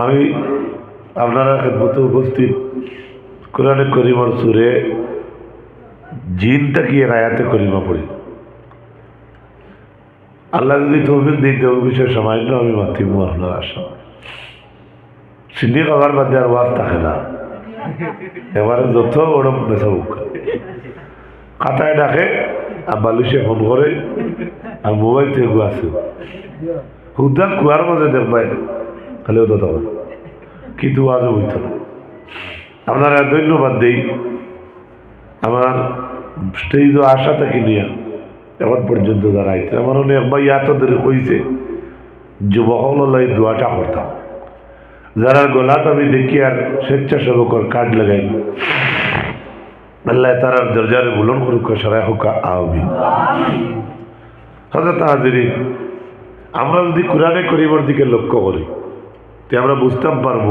আমি আপনারা খেদমতে উপস্থিত কোরআনে করিমর সুরে জিনটা কি আয়াতে করিমা পড়ি? আল্লাহ যদি তৌফিক দিতে বিষয়ে সামান্য আমি মাতিব আপনার আশা। সিন্নি খাবার বাদে আর ওয়াজ থাকে না। এবারে যত ওরম বেসাবুক খাতায় ডাকে, আর বালিশে ফোন করে, আর মোবাইল থেকে আছে হুদা কুয়ার মাঝে দেখবাই। খালি ওটা তখন কিন্তু আজও হইত না আপনারা ধন্যবাদ দেই। আমার স্টেজ আশা থেকে নিয়ে এখন পর্যন্ত যারা আইতে আমার অনেক ইয়াত ধরে কইছে যুবকলাই দোয়াটা করতাম যারা গলাত আমি দেখি আর স্বেচ্ছাসেবকর কার্ড লাগাই আল্লাহ তারার দরজারে বুলন করুক সারাই হোক হজরত হাজিরি আমরা যদি কোরআনে করিবার দিকে লক্ষ্য করি তে আমরা বুঝতাম পারব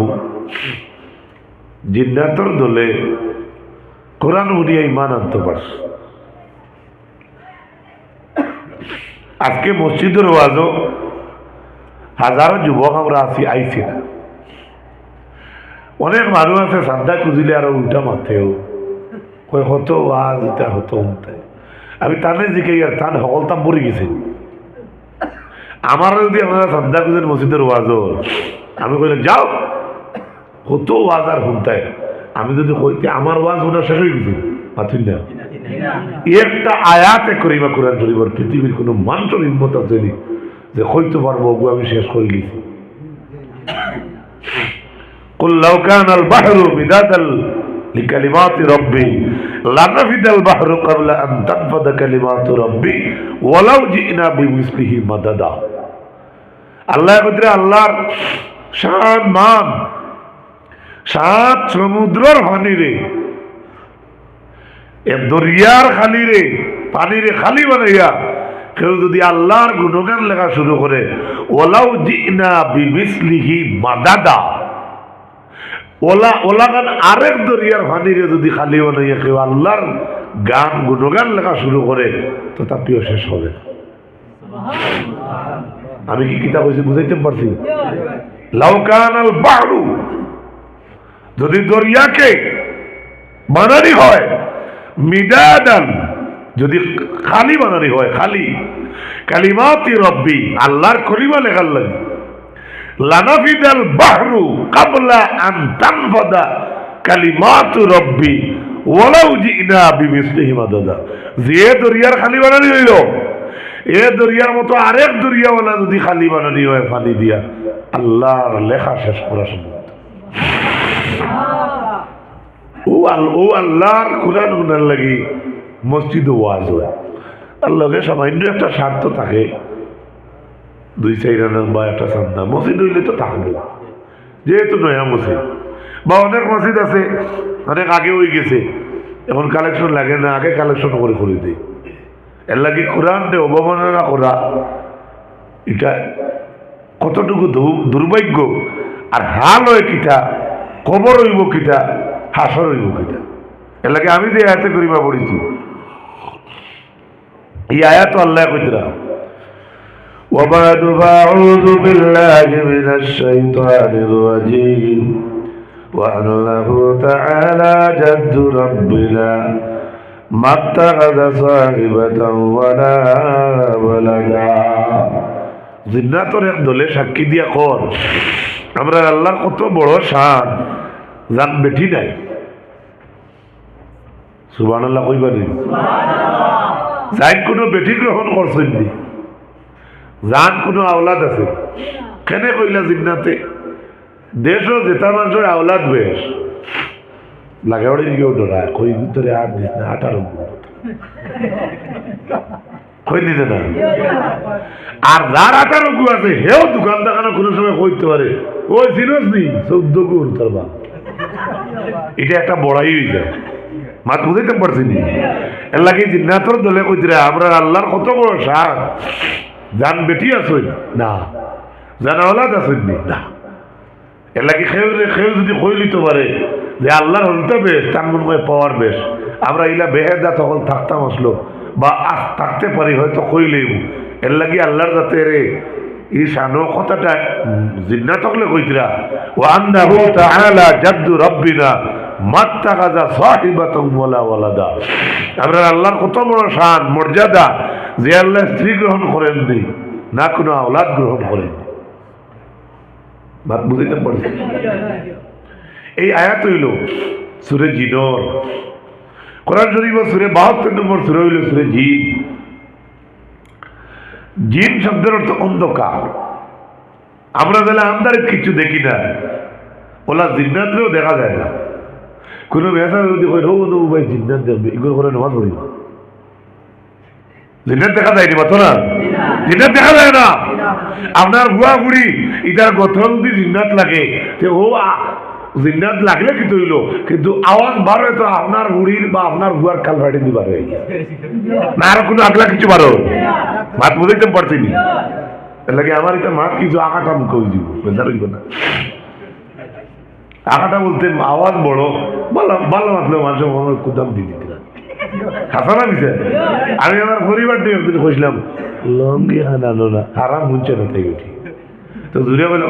জিন্নাতর দলে কোরআন উড়িয়া ইমান আনতে পারছে। আজকে মসজিদের ওয়াজও হাজারো যুবক আমরা আছি, আইছি না। অনেক মানুষ আছে সান্দা খুঁজিলে আর উল্টা মাথেও কয়, হতো ওয়াজ এটা হতো আমি তানে জিকে আর তান সকলতাম পড়ে গেছি। আমার যদি আপনারা সান্দা খুঁজেন মসজিদের ওয়াজও আমি কইলাম যাও হতো ওয়াজ আর শুনতায় আমি যদি কইতে আমার ওয়াজ শোনা শেষ হয়ে গেছি পাথুন না একটা আয়াতে করিবা কোরআন শরীফের পৃথিবীর কোনো মানুষের হিম্মত আছে নি যে হইতে পারবো ওগু আমি শেষ করে গেছি قل لو كان البحر مدادا لكلمات ربي لنفد البحر قبل أن تنفد كلمات ربي ولو جئنا بمثله مددا আল্লাহ কদরে আল্লাহর শান মান, সাত সমুদ্রর হানি রে এ দরিয়ার খালি রে পানি রে খালি বানাইয়া, কেউ যদি আল্লাহর গুণগান লেখা শুরু করে ওলাও জিনা বিমিসলিহি মাদাদা। ওলা ওলা গান আরেক দরিয়ার পানিরে যদি খালি বানাইয়া কেউ আল্লাহর গান, গুণগান লেখা শুরু করে তো তাতেও শেষ হবে আমি কি কিতাব হয়েছে বুঝাইতে পারছি? লাউকান আল বাহরু যদি দরিয়াকে বানানি হয়, মিদাদান, যদি খালি বানানি হয়, খালি, কালিমাতি রব্বি, আল্লাহর কলিমা লেখার লাগে। লানাফিদাল বাহরু কাবলা আন তানফাদা কালিমাতু রব্বি, ওয়ালাউ জিনা বিমিসলিহি মাদাদা। যে দরিয়ার খালি বানানি হইল এ দরিয়ার মতো আরেক দরিয়াওয়ালা যদি খালি বানানি হয় ফানি দিয়া। আল্লাহর লেখা শেষ করা সম্ভব। ও ও আল্লাহর কোরআন গুনার লাগি মসজিদ ওয়াজ হয়। তার লগে সামান্য একটা স্বার্থ থাকে। দুই চার রানের বা একটা চান্দা মসজিদ হইলে তো থাকবে যেহেতু নয়া মসজিদ। বা অনেক মসজিদ আছে, অনেক আগে হয়ে গেছে। এখন কালেকশন লাগে না, আগে কালেকশন করে করে দিই। এর লাগে কোরআন দে অবমাননা করা এটা কতটুকু দু- দুর্ভাগ্য আর হাল হয় কিটা কবর হইব কিটা হাসর হইব কিটা এর লাগে আমি যে আয়াতে করিবা পড়িছি এই আয়াত আল্লাহ কইতরা وبعد فأعوذ بالله من الشيطان الرجيم وأنه تعالى جد ربنا ما اتخذ صاحبة ولا ولدا জিন্নাতর এক দলে সাক্ষী দিয়া কর আমরা আল্লাহর কত বড় শান যান বেঠি নাই সুবান আল্লাহ কইবানি যাই কোনো বেঠি গ্রহণ করছেন নি যান কোনো আওলাদ আছে কেনে কইলা জিন্নাতে দেশও জেতা মানুষের আওলাদ বেশ লাগাওয়াড়ি দিকেও ডরা কই ভিতরে হাত দিস না আটার কই না আর যার গু আছে হেও সময় কইতে পারে নি এটা একটা বড়াই হয়ে যায় মাত দলে আমরা আল্লাহর কত বড় সার জান বেটি আসই না জান আওলাদ আসই নি এর লাগে খেউ যদি কই লিতে পারে? যে আল্লাহর হলতে বেশ তার মনে পাওয়ার বেশ। আমরা ইলা বেহেদা তখন থাকতাম আসলো। বা আজ থাকতে পারি, হয়তো কইলেই এর লাগে আল্লাহর যাতে রে? এই শানো কথাটা জিন্না তকলে কইতরা। ও আন্নাহু তাআলা জাদ্দু রাব্বিনা মাত্তাকাজা সাহিবাতাম ওয়ালা ওয়ালাদা। আমরা আল্লাহর কত বড় শান, মর্যাদা যে আল্লাহ স্ত্রী গ্রহণ করেন নি না কোনো আওলাদ গ্রহণ করেন বাত বুঝতে পারছি এই আয়াত হইল সুরে জিনর কোরআন শরীফ সুরে বাহাত্তর নম্বর সুরে হইল সুরে জিন জিন শব্দের অর্থ অন্ধকার। আমরা তাহলে আমদার কিছু দেখি না। ওলা জিন্নাতরেও দেখা যায় না। কোনো মেসা যদি কই রো নো ভাই, জিন্নাত দেখবে এগুলো করে নামাজ পড়ি। জিন্নাত দেখা যায়নি মাত্র না? জিন্নাত দেখা যায় না। আপনার বুয়া বুড়ি, ইটার গথন যদি জিন্নাত লাগে। ও জিন্নাত লাগলে কিন্তু হইল কিন্তু আওয়াজ বার তো আপনার বুড়ির বা আপনার বুয়ার কাল ফাটি দিবার হয়ে না আর কোনো আগলা কিছু পারো মাত বুঝাইতে পারছিনি লাগে আমার এটা মাত কিছু আঁকাটা মুখ দিব বেজার হইব না। আঁকাটা বলতে আওয়াজ বড় ভালো ভালো মাতলে মানুষের মনে কুদাম দিয়ে দিতে। আমি আমার পরিবার নিয়ে একদিন কইছিলাম লঙ্গি হানানো না আরাম মুনছে না তাই উঠি। তো দূরে বলে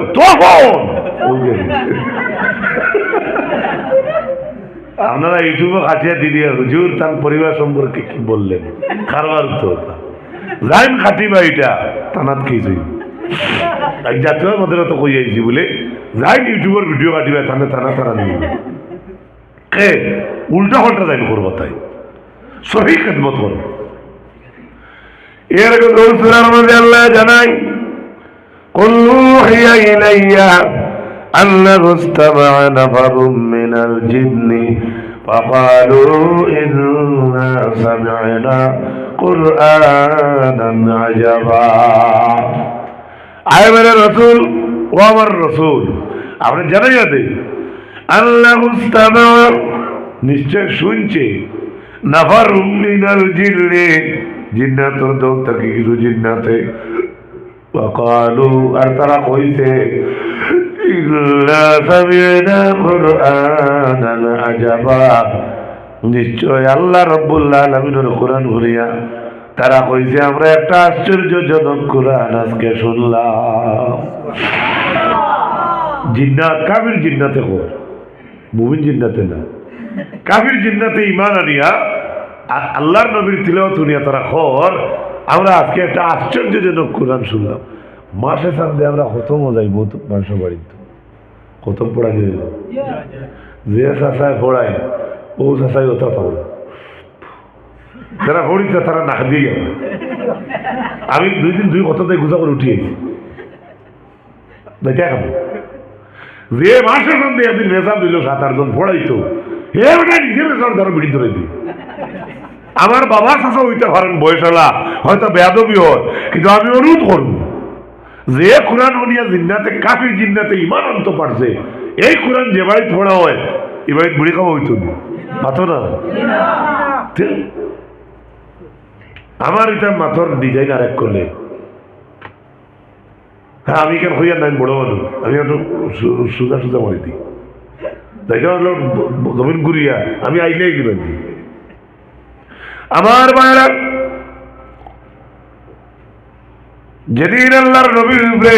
আপনারা ইউটিউবে খাটিয়া দিদি হুজুর, তার পরিবার সম্পর্কে কি বললেন? কারবার উত্তর যাইম খাটিবা এটা, তানাত কিছুই জাতীয় মধ্যে তো কই আইছি বলে যাই ইউটিউবের ভিডিও কাটিবা তানে তানা তারা নিবে কে? উল্টা পাল্টা যাই করব তাই। সহি খেদমত করো এর আগে দৌসুরার মধ্যে আল্লাহ জানাই قل أوحي إلي أنه استمع نفر من الجن فقالوا إنا سمعنا قرآنا عجبا আয় মেরে রসুল ও আমার রসুল আপনি জানাই আছে আল্লাহ নিশ্চয় শুনছে নাফার মিনাল জিল্লে জিন্নাতর দৌ থেকে কিছু জিন্নাতে وقالوا আর তারা কইছে ইল্লা সামিনা কুরআনান আজাবা নিশ্চয় আল্লাহ রব্বুল আলামিনের কোরআন ঘুরিয়া তারা কইছে আমরা একটা আশ্চর্যজনক কোরআন আজকে শুনলাম জিন্নাত কাবির জিন্নাতে কর মুমিন জিন্নাতে না কাবির জিন্নাতে ইমান আনিয়া আর আল্লাহর নবীর তিলাওয়াত শুনিয়া তারা খর আমরা আজকে একটা আশ্চর্যজনক কোরআন শুনলাম। মাসে সামনে আমরা খতম যাই বহুত মানুষের বাড়িতে। খতম পড়া যায় যে চাষায় পড়ায়, ও চাষায় ওটা পাবো যারা পড়িতে তারা নাক দিয়ে গেল। আমি দুই দিন দুই কথাতে গুজা করে উঠিয়ে দেখে খাব যে মাসের মধ্যে একদিন মেসাব দিল সাত আটজন পড়াইতো হে ওটা নিজে মেসার ধরো বিড়ি ধরে দিই আমার বাবা শাসা হইতে পারেন বয়সলা হয়তো বেয়াদবি হয় কিন্তু আমি অনুরোধ করব, যে কোরআন উনিয়া জিন্নাতে, কাফির জিন্নাতে ইমান অন্ত পারছে, এই কোরআন যে বাড়িতে পড়া হয় এ বাড়িতে বুড়ি খাওয়া হইতো না। মাথো না? আমার এটা মাথর ডিজাইন আর এক করলে। হ্যাঁ আমি কেন হইয়া নাই বড় মানুষ, আমি একটু সুজা সুজা মারি দিই ব- ব- জমিন ঘুরিয়া, আমি আইলেই দিবেন আমার মায়েরা, যেদিন আল্লাহর নবীর উপরে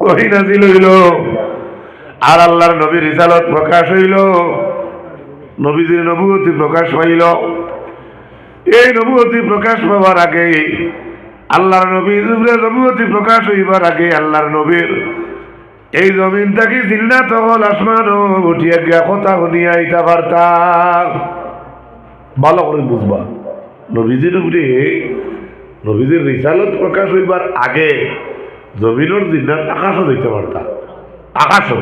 কহি নাজিল হইল, আর আল্লাহর নবীর রিসালত প্রকাশ হইল, নবীজির নবুয়তি প্রকাশ পাইল এই নবুয়তি প্রকাশ পাওয়ার আগে, আল্লাহর নবীর উপরে নবুয়তি প্রকাশ হইবার আগে আল্লাহর নবীর এই জমিন থাকি জিল্লা তখন আসমান উঠিয়া গিয়া কথা শুনিয়া ইটা বার্তা ভালো করে বুঝবা। নবীজির উপরে, নবীজির রিসালত প্রকাশ হইবার আগে জমিনের জিন্নাত আকাশও দেখতে পারতা। আকাশও।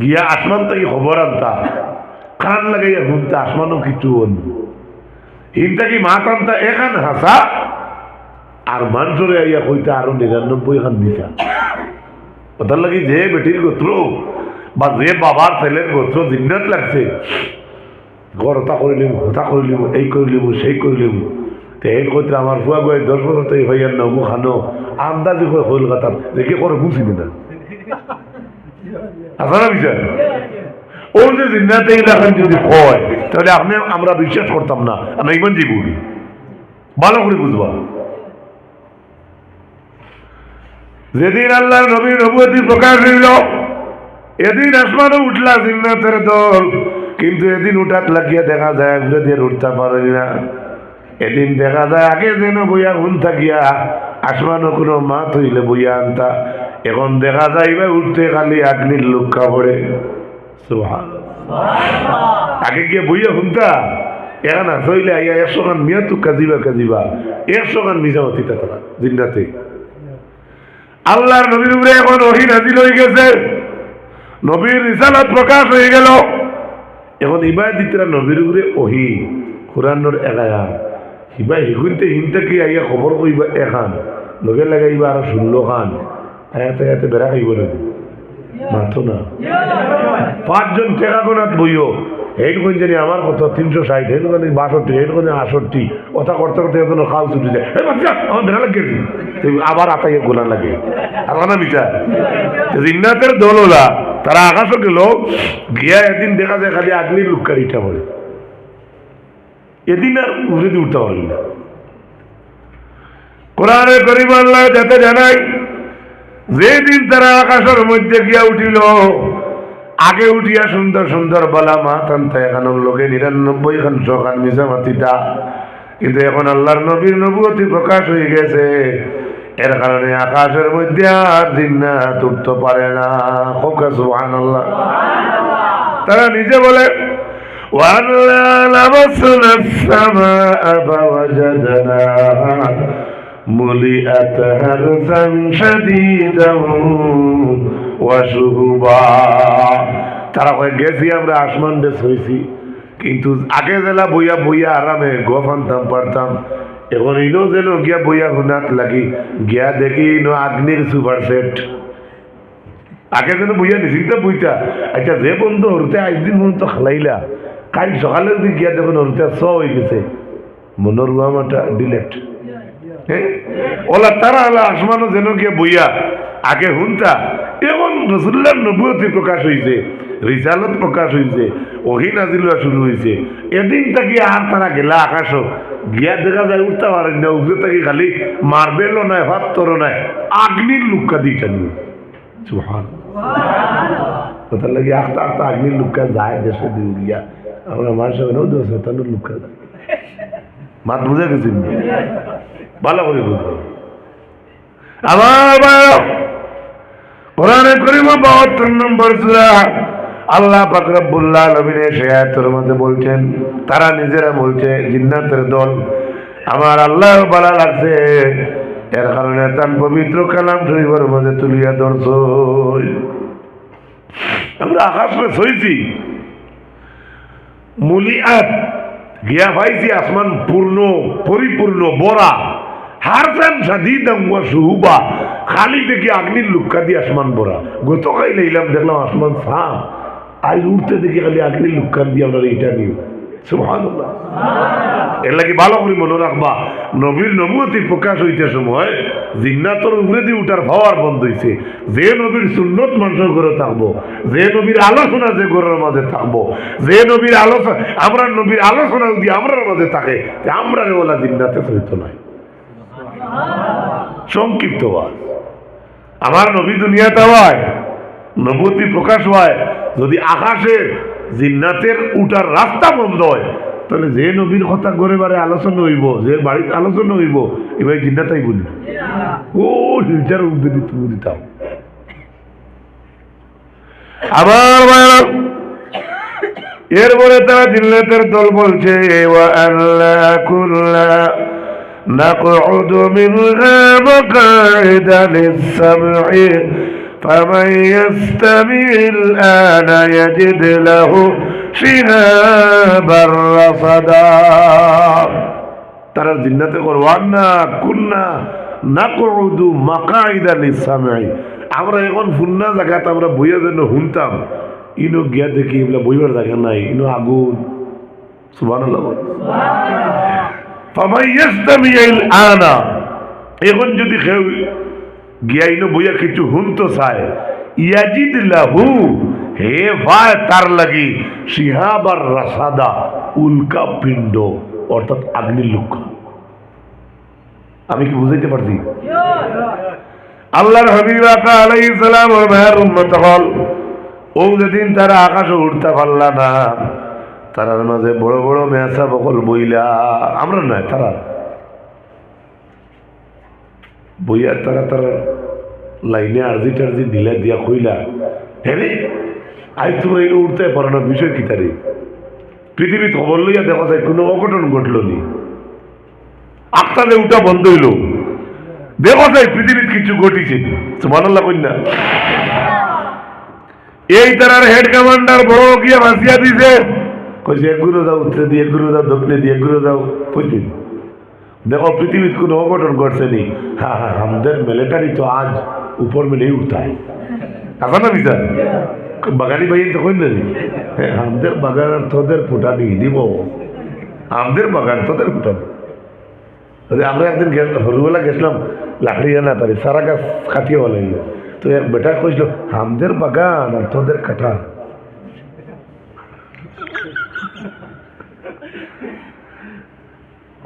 গিয়া আসমান থেকে খবর আনতা। কান লাগাইয়া ঘুমতা আসমানও কিছু অন্য ইনটা কি মা টানতা এখান হাসা। আর মানুষরে আইয়া কইতা, আরও নিরানব্বই খান দিছা। ওটার লাগি যে বেটির গোত্র বা যে বাবার ছেলের গোত্র জিন্নাত লাগছে ঘর ওটা করিলিম ওটা করিলিম এই করিলিম সেই করিলিম তো এই কইতে আমার ফুয়া গয় দশ বছর থেকে হইয়ার না মুখ খানো আন্দাজি করে হইল কাতার দেখে করে বুঝিনি না আপনারা বিচার ও যে জিন্নাতে এলাকান যদি হয় তাহলে আপনি আমরা বিশ্বাস করতাম না। আমরা ইমান যে বলি। ভালো করে বুঝবা যেদিন আল্লাহ নবী নবতী প্রকাশ হইল, এদিন আসমানও উঠলা জিন্নাতের দল। কিন্তু এদিন উঠাত লাগিয়ে দেখা যায়, ঘুরে দিয়ে উঠতে পারি না এদিন দেখা যায়, আগে যেন বইয়া ঘুম থাকিয়া আসমানও কোনো মাত হইলে বইয়া আনতা। এখন দেখা যায় এবার উঠতে খালি আগ্নির লোক সুবহান আগে গিয়ে বইয়া শুনতা এখন আসইলে আইয়া একশো খান মিয়া তু কাজিবা কাজিবা। একশো খান মিজা অতীতা তারা জিন্দাতে আল্লাহর নবীর উপরে এখন ওহি নাজিল হয়ে গেছে। নবীর রিসালাত প্রকাশ হয়ে গেল। এখন ইবাই দিতরা নবীর উপরে ওহি খুরানোর একায়া ইবাই হিগুনতে হিনতে কি আইয়া খবর কইবা এখান। লগে লাগাইবা আর ষোলো খান। আয়াতে আয়াতে বেড়া খাইব না পাঁচজন বইও। জানি আমার কত তিনশো ষাট হেড কোন বাষট্টি আষট্টি। কথা করতে করতে এত খাল ছুটি যায়। আমার বেড়া লাগে আবার গোনা লাগে। আর তারা আকাশও গেল গিয়া একদিন দেখা যায় খালি আগ্নির লুকারিটা বলে। এদিন আর উড়ে উঠতে পারবি না। কোরআনে করিম আল্লাহ যাতে জানাই যেদিন তারা আকাশের মধ্যে গিয়া উঠিল আগে উঠিয়া সুন্দর সুন্দর বলা মা তান্তা এখন লোকে নিরানব্বই খান সখান মিসামাতিটা কিন্তু এখন আল্লাহর নবীর নবুয়তি প্রকাশ হয়ে গেছে এর কারণে আকাশের মধ্যে আর দিন না তুলতে পারে না খোকা সুহান আল্লাহ তারা নিজে বলে وأنا لمسنا السماء فوجدناها ملئت هرسا شديدا وشهبا তারা কয়ে গেছি আমরা আসমান দেশ হয়েছি কিন্তু আগে জেলা বইয়া বইয়া আরামে গো ফানতাম পারতাম এখন ইনো যেন গিয়া বইয়া হুনাত লাগি গিয়া দেখি ইনো আগ্নির সুপার সেট আগে যেন বইয়া নিশ্চিন্ত বইটা আচ্ছা যে বন্ধু হরতে একদিন পর্যন্ত খালাইলা কাল সকালের দিকে গিয়া দেখুন হরতে স হয়ে গেছে মনোর মাটা ডিলেট হ্যাঁ ওলা তারা আলা আসমানো যেন গিয়া বইয়া, আগে হুনতা। এখন রসুল্লার নবুয়তি প্রকাশ হয়েছে রিসালত প্রকাশ হয়েছে ওহি নাজিলা শুরু হয়েছে এদিন থাকি আর তারা গেলা আকাশও গিয়া দেখা যায় উঠতে পারেন না উপরে থাকি খালি মার্বেলও নাই ভাত্তরও নাই, আগ্নির লুক্কা দিটা নিয়ে। সুহান ওটার লাগে আস্তে আস্তে আগ্নির লুক্কা যায় দেশে দিয়ে গিয়া। আমরা মানুষের লুক্কা যায়। মাত বুঝে গেছি ভালো করে বুঝব আবার কোরআনে বাহাত্তর নম্বর সুরা আল্লাহ পাকরবুল্লাহ নবীনে মধ্যে বলছেন, তারা নিজেরা বলছে, জিন্নাতের দল। আমার আল্লাহ লাগছে। এর কারণে তার পবিত্র কালাম শরীফের মধ্যে তুলিয়া ধরছ। আমরা আকাশে মুলিয়াত গিয়া পাইছি আসমান পূর্ণ, পরিপূর্ণ, বরা। হারসান সাদিদাম ওয়া সুহুবা। খালি দেখি আগ্নির লুক্কা দিয়ে আসমান বরা গতকাল এলাম দেখলাম আসমান সাফ আজ উঠতে দেখি খালি আগ্নির লুক্কান দিয়ে আমরা এটা পাওয়ার বন্ধ যে যে আলোচনা যে যে আলোচনা আমরা নবীর আলোচনা যদি আমরা মাঝে থাকে আমরা জিন্নাতে হইতো নয় সংক্ষিপ্ত বাদ আমার নবী দুনিয়াতে হয় নবতী প্রকাশ হয়। যদি আকাশে জিন্নাতের উঠার রাস্তা বন্ধ হয়, তাহলে যে নবীর কথা ঘরে বারে আলোচনা হইব, যে বাড়িতে আলোচনা হইব এবার জিন্নাতাই বলি ও হিলচার উদ্যোগী তুমি দিতাম আবার এরপরে তারা জিন্নাতের দল বলছে نقعد منها مقاعد للسمع فمن يستمع الآن يجد له شهابا رصدا তারা জিন্নাতে করবান না কুন্না নাকুদু মাকাইদা লিসামাই আমরা এখন ফুন্না জায়গাতে আমরা বইয়া যেন শুনতাম ইনো গিয়া দেখি এগুলা বইবার জায়গা নাই ইনো আগুন সুবহানাল্লাহ ফামাইয়াস্তামিয়াইল এখন যদি কেউ গিয়াইনো বইয়া কিছু হুনতো চায় তার সিহাবার রাসাদা, উল্কা পিণ্ড, অর্থাৎ আগ্নির লক্ষ্য। আমি কি বুঝাইতে পারছি? আল্লাহর হাবিব আকা হল, ও যেদিন তারা আকাশে উঠতে পারলা না তারার মাঝে বড় বড় মেসা বকল বইলা। আমরা নয় তারা বইয়া তারা তারা লাইনে আর্জি টার্জি দিলা দিয়া কইলা হ্যাঁ আজ তোমরা এই উঠতে পারো না, বিষয় কি তারে? পৃথিবীর খবর লইয়া দেখা যায় কোনো অঘটন ঘটল নি। আত্মালে উঠা বন্ধ হইল। দেখা যায় পৃথিবীর কিছু ঘটিছে সুবহানাল্লাহ কন্যা এই তারার হেড কমান্ডার বড় গিয়া ভাসিয়া দিছে। কইছে এক গুরু দাও উত্তরে দিয়ে এক গুরু দাও দক্ষিণে দিয়ে গুরু দাও পশ্চিম। দেখো পৃথিবীর কোনো অঘটন ঘটছে নি। হ্যাঁ হ্যাঁ আমাদের মিলিটারি তো আজ উপর মেলে উঠায়। আছে না বিচার? বাগানি ভাই তো কই না। আমাদের বাগান আর তোদের ফুটানি দিব। আমাদের বাগান তোদের আরে, আমরা একদিন হরুবেলা গেছিলাম, লাকড়ি আনা তারি সারা গাছ কাটিয়ে বলে তো এক বেটা কইছিল আমাদের বাগান আর তোদের কাটা।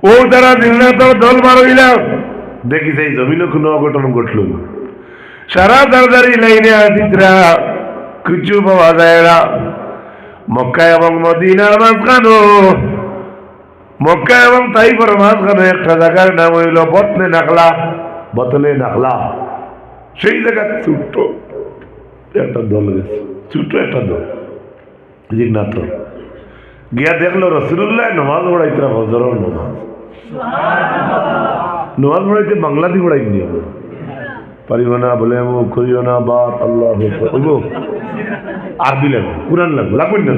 ও তারা দেখি সেই কোনো অঘটন ঘটল। সারা লাইনে কিছু পাওয়া যায় না। মক্কা এবং মদিনার মাঝখানো, মক্কা এবং একটা জায়গার নাম হইল বতনে নাকলা বতলে নাকলা সেই জায়গায় ছোট্ট একটা দল গেছে। ছোট্ট একটা দল গিয়া দেখল রসুল্লাহ নমাজ পড়াইতরা হজরর নমাজ। নমাজ পড়াইতে বাংলা দিয়ে পড়াই নিয়ে পারিব না বলে করিও না বা আল্লাহ আরবি লাগবে কোরআন লাগবে না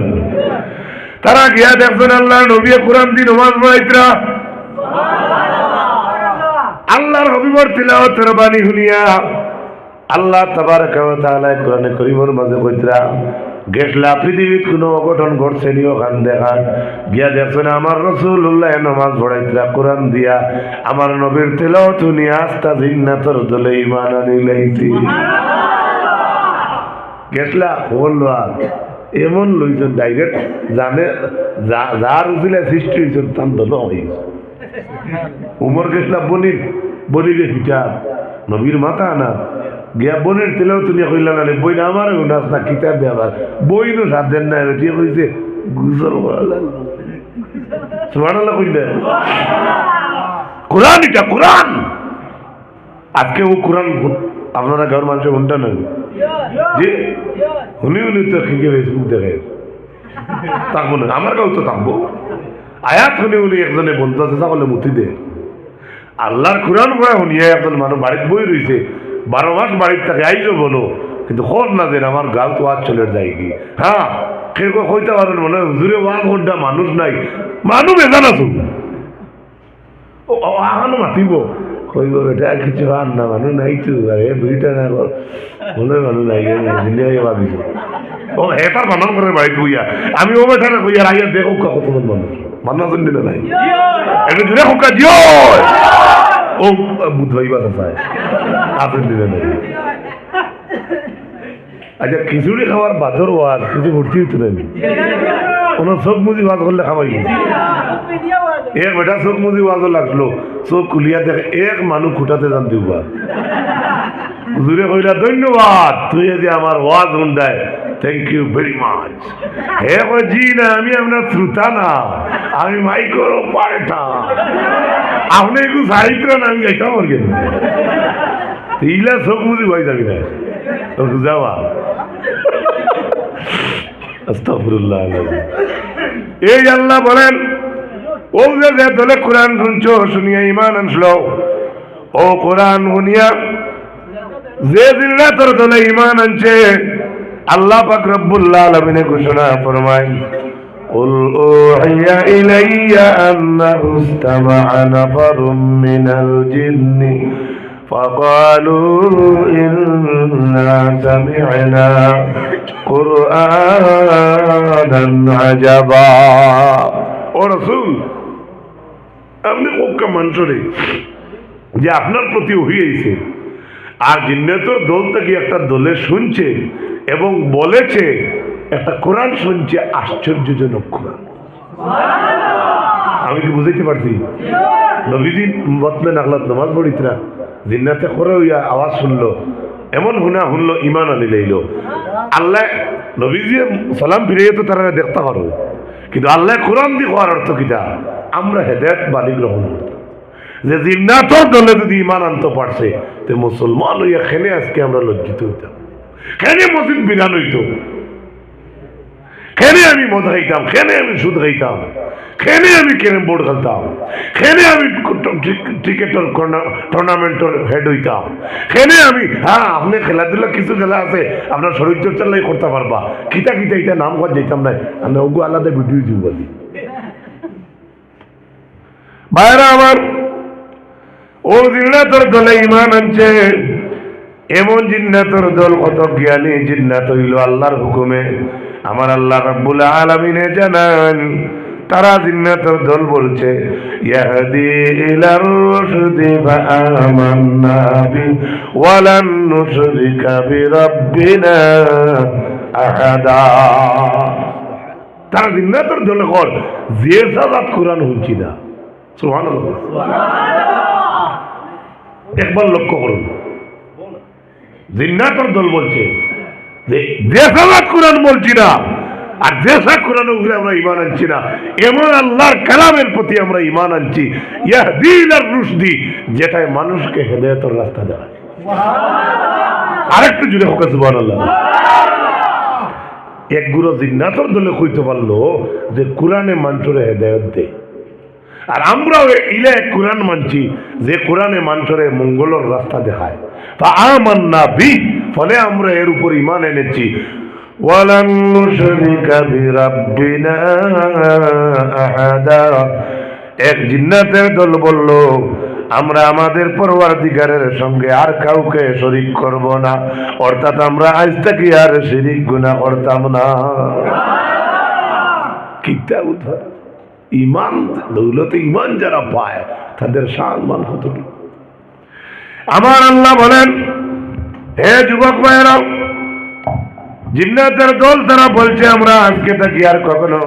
তারা গিয়া দেখছেন আল্লাহ নবী কোরআন দিয়ে নমাজ পড়াইতরা। আল্লাহর হবিবর তিলাওয়াতের বাণী শুনিয়া আল্লাহ তাবারাকা ওয়া তাআলা কোরআনে করিমের মাঝে কইতরা গেছলা পৃথিবীত কোনো অঘটন ঘটছে নি ওখান দেখান। গিয়া দেখছেন আমার রসুল্লাহ নামাজ পড়াইতরা কোরআন দিয়া। আমার নবীর তেলাওয়াত শুনিয়া আস্তা জিন্নাতর দলে ইমান আনিলাইছি। গেছলা বলল আর এমন লইছেন ডাইরেক্ট জানে যার উচিলে সৃষ্টি হয়েছেন তার দল হয়েছে উমর গেছলা বনির বনিরে হিটাব নবীর মাথা না গিয়া বনের তেলেও তুমি কইলা না বই না আমার নাচ না, কিতাব দে আবার বই নো এটি কইছে গুজল করা লাগল। সুবহানাল্লাহ কইলে কোরআন এটা কোরআন। আজকে ও কোরআন আপনারা ঘর মানুষের উনটা নেন জি? উনি উনি তো খেয়ে ফেসবুক দেখে। থাকব না, আমার গাও তো থাকব। আয়াত শুনি উনি একজনে বলতে আছে তাহলে মুতি দে। আল্লাহর কোরআন করে শুনিয়ে একজন মানুষ বাড়িতে বই রয়েছে বারো মাস বাড়ির থাকে আইজো বলো কিন্তু খোঁজ না দেন আমার গাল তো আজ চলে যায় কি হ্যাঁ কেউ কইতে পারেন মনে হয় হুজুরে ওয়াজ ঘণ্টা মানুষ নাই মানুষ বেজান আছো আহানো মাতিব কইব বেটা কিছু আর না মানুষ নাই তো আরে দুইটা না কর মনে মানুষ নাই ভাবিছ ও করে আমি ও বেটা না কইয়া আইয়া দেখো কতজন মানুষ নাই এটা জুড়ে দিও ও বুধ ভাই চায় দিলে নাই আচ্ছা খিচুড়ি খাওয়ার বাদর ওয়ার কিছু ভর্তি হইতো না কোনো চোখ মুজি ভাত করলে খাওয়াই এক বেটা চোখ মুজি ওয়াজও লাগল। চোখ খুলিয়া দেখে এক মানুষ খুঁটাতে যান দিবা হুজুরে কইলা, ধন্যবাদ, তুই যদি আমার ওয়াজ শুনদায় থ্যাংক ইউ ভেরি মাচ হে জি না, আমি আপনার শ্রোতা না। আমি মাইক্রো পারেটা আপনি একটু সাহিত্য না আমি গাইতাম আর ইলা চোখ মুজি ভাই যাবি না তো বুঝাবা আস্তাগফিরুল্লাহ আলাইহি এই আল্লাহ বলেন ও যে যে দলে কোরআন শুনছো শুনিয়া ইমান আনছিল ও কোরআন শুনিয়া যে দিল্লা তোর দলে ইমান আনছে আল্লাহ পাক রব্বুল্লাহ আলামিনে ঘোষণা ফরমায় قل أوحي إلي أنه استمع نفر من الجن فقالوا إنا سمعنا قرآنا عجبا ও রসুল আপনি ওকে মানুষরে যে আপনার প্রতি হইয়েছে আর জিন্নেতর দল থেকে একটা দলে শুনছে এবং বলেছে একটা কোরআন শুনছে আশ্চর্যজনক কোরআন আমি কি বুঝাইতে পারছি নবীদিন বতলে নাগলাত নামাজ পড়িতরা জিন্নাতে করে হইয়া আওয়াজ শুনলো, এমন হুনা শুনলো ইমান আনি লইল। আল্লাহ নবীজি সালাম ফিরিয়ে তো তারা দেখতে পারো। কিন্তু আল্লাহ কোরআন দি হওয়ার অর্থ কিটা আমরা হেদায়ত বাণী গ্রহণ যে জিন্নাতর দলে যদি ইমান আনতে পারছে, তে মুসলমান হইয়া খেলে আজকে আমরা লজ্জিত হইতাম। খেনে মসজিদ বিরান হইতো। খেনে আমি মদ খাইতাম খেনে আমি সুদ খাইতাম খেনে আমি ক্যারেম বোর্ড খেলতাম, খেনে আমি ক্রিকেটের টুর্নামেন্টের হেড হইতাম, খেনে আমি হ্যাঁ আপনি খেলাধুলা কিছু খেলা আছে, আপনার শরীর চর্চা লাই করতে পারবা, কিতা কিতা ইটা নাম কর যেতাম না আমি ওগু আলাদা ভিডিও দিব বলি। ভাইরা আমার ও জিন্নাতর দলে ইমান আনছে, এমন জিন্নাতর দল কত জ্ঞানী জিন্নাত হইল আল্লাহর হুকুমে। আমার আল্লাহ রাব্বুল আলামিনে জানান, তারা জিন্নাতর দল বলছে, ইয়াহদি ইলার রুশদি ফাআমান্না বি, ওয়ালান নুশরিকা বিরাব্বিনা আহাদা। তারা জিন্নাতর দল কর, যে সাজাত কোরআন হুঁচি না। সুবহানাল্লাহ। একবার লক্ষ্য করুন। জিন্নাতর দল বলছে দেশালাত কোরআন বলছি না আর দেশা কোরআন উপরে আমরা ইমান আনছি না। এমন আল্লাহর কালামের প্রতি আমরা ইমান আনছি। ইয়াহদিন আর রুশদি যেটাই মানুষকে হেদায়তের রাস্তা দেয় আরেকটু জুড়ে হোক সুবহানাল্লাহ। এক গুরু জিন্নাতর দলে কইতে পারল যে কোরআনে মানুষের হেদায়ত দেয়। আর আমরাও ইলে কোরআন মানছি, যে কোরআনে মানুষের মঙ্গলের রাস্তা দেখায়। তা আমান্না বি, ফলে আমরা এর উপর ইমান এনেছি। এক জিন্নাতের দল বলল, আমরা আমাদের পরওয়ারদিগারের সঙ্গে আর কাউকে শরিক করব না। অর্থাৎ আমরা আজ থেকে আর শিরিক গুনাহ করতাম না। কিতা উদ্ধার ইমান দৌলতে ইমান যারা পায়, তাদের সম্মান কতটুকু? আমার আল্লাহ বলেন, হে যুবক ভাইয়েরাও জিন্নাতের দল তারা বলছে, আমরা আজকে থাকি আর কখনো